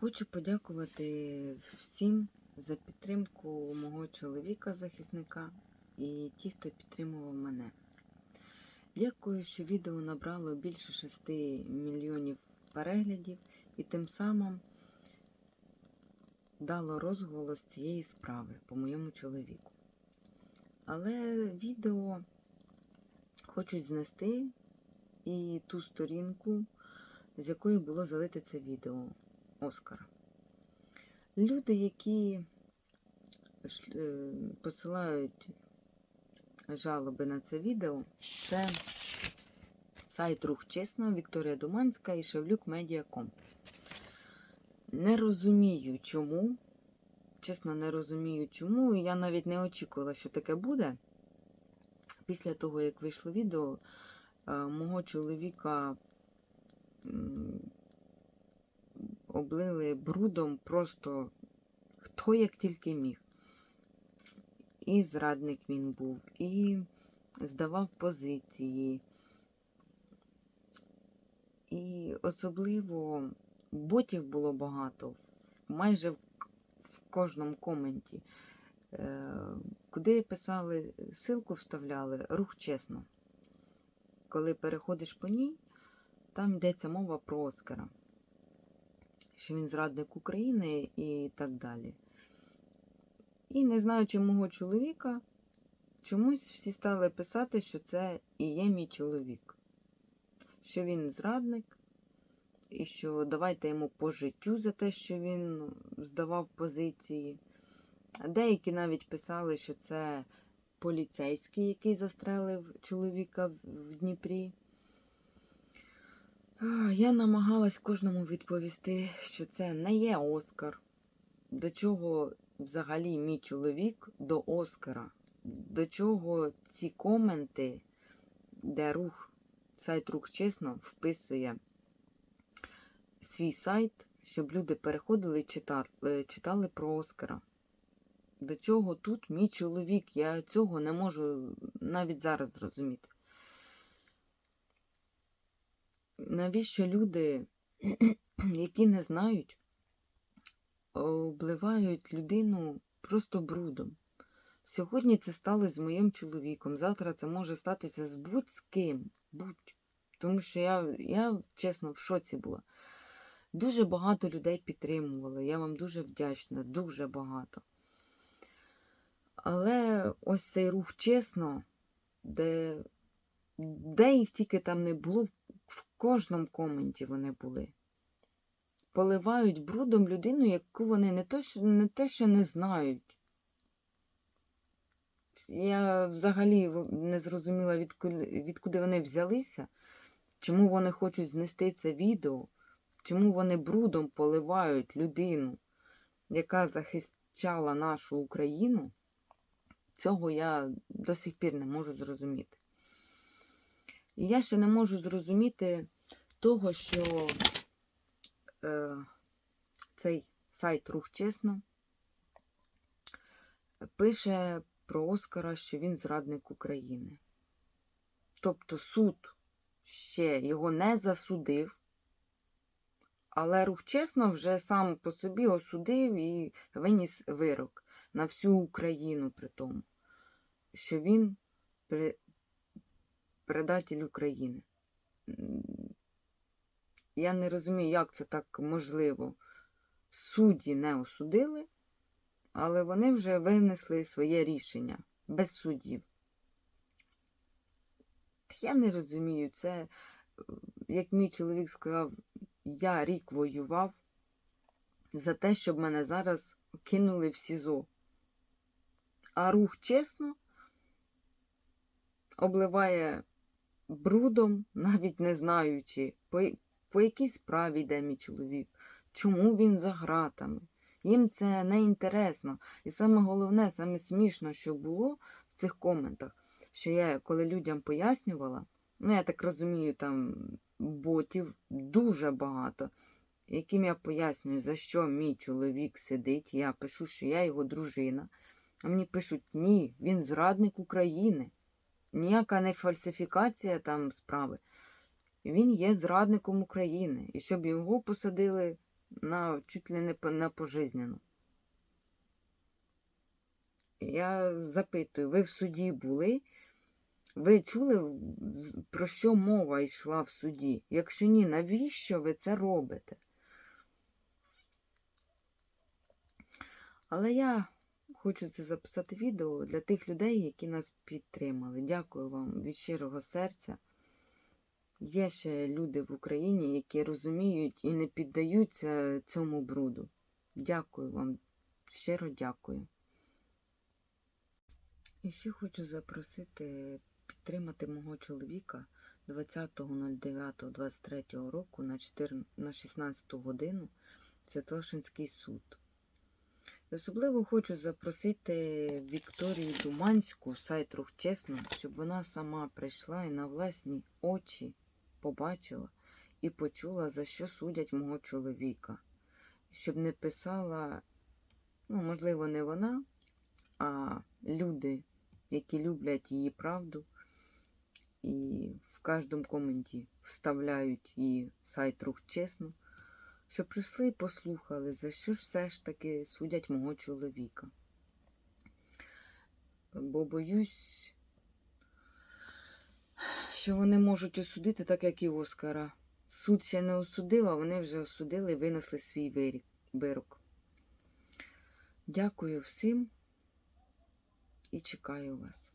Хочу подякувати всім за підтримку мого чоловіка-захисника і ті, хто підтримував мене. Дякую, що відео набрало більше 6 мільйонів переглядів і тим самим дало розголос цієї справи по моєму чоловіку. Але відео хочуть знести і ту сторінку, з якої було залите це відео Оскара. Люди, які е, посилають жалоби на це відео, це сайт Рух Чесно, Вікторія Думанська і Шевлюк Медіаком. Не розумію, чому. Чесно, не розумію, чому. Я навіть не очікувала, що таке буде. Після того, як вийшло відео, е, мого чоловіка облили брудом просто хто як тільки міг. І зрадник він був, і здавав позиції. І особливо ботів було багато, майже в кожному коменті. Е, Куди писали, силку вставляли, рух чесно. Коли переходиш по ній, там йдеться мова про Оскара, що він зрадник України і так далі. І не знаючи мого чоловіка, чомусь всі стали писати, що це і є мій чоловік, що він зрадник, і що давайте йому по життю за те, що він здавав позиції. Деякі навіть писали, що це поліцейський, який застрелив чоловіка в- Дніпрі. Я намагалась кожному відповісти, що це не є Оскар. До чого взагалі мій чоловік до Оскара? До чого ці коменти, де рух, сайт Рух Чесно вписує свій сайт, щоб люди переходили і читали, читали про Оскара? До чого тут мій чоловік? Я цього не можу навіть зараз зрозуміти. Навіщо люди, які не знають, обливають людину просто брудом? Сьогодні це сталося з моїм чоловіком. Завтра це може статися з будь-з ким. Будь. Тому що я, я чесно в шоці була. Дуже багато людей підтримували. Я вам дуже вдячна, дуже багато. Але ось цей рух чесно, де, де їх тільки там не було, кожному коменті вони були. Поливають брудом людину, яку вони не, то, не те, що не знають. Я взагалі не зрозуміла, відкуди, відкуди вони взялися, чому вони хочуть знести це відео, чому вони брудом поливають людину, яка захищала нашу Україну. Цього я до сих пір не можу зрозуміти. І я ще не можу зрозуміти того, що е, цей сайт Рух Чесно пише про Оскара, що він зрадник України. Тобто суд ще його не засудив, але Рух Чесно вже сам по собі осудив і виніс вирок на всю Україну при тому, що він предатель України. Я не розумію, як це так можливо. Судді не осудили, але вони вже винесли своє рішення без суддів. Я не розумію, це, е, як мій чоловік сказав, я рік воював за те, щоб мене зараз кинули в СІЗО. А рух чесно обливає брудом, навіть не знаючи, по, по якій справі йде мій чоловік, чому він за гратами. Їм це не інтересно. І саме головне, саме смішно, що було в цих коментах, що я коли людям пояснювала, ну я так розумію, там ботів дуже багато, яким я пояснюю, за що мій чоловік сидить. Я пишу, що я його дружина. А мені пишуть, ні, він зрадник України. Ніяка не фальсифікація там справи. Він є зрадником України. І щоб його посадили на чуть ли не на пожизненно. Я запитую, ви в суді були? Ви чули, про що мова йшла в суді? Якщо ні, навіщо ви це робите? Але я хочу це записати відео для тих людей, які нас підтримали. Дякую вам від щирого серця. Є ще люди в Україні, які розуміють і не піддаються цьому бруду. Дякую вам, щиро дякую. І ще хочу запросити підтримати мого чоловіка 20.09.23 року на 4, на 16 годину Святошинський суд. Особливо хочу запросити Вікторію Думанську, сайт Рух Чесно, щоб вона сама прийшла і на власні очі побачила і почула, за що судять мого чоловіка. Щоб не писала, ну, можливо, не вона, а люди, які люблять її правду, і в кожному коменті вставляють її сайт Рух Чесно, щоб прийшли і послухали, за що ж все ж таки судять мого чоловіка. Бо боюсь, що вони можуть осудити, так як і Оскара. Суд ще не осудив, а вони вже осудили і винесли свій вирок. Дякую всім і чекаю вас.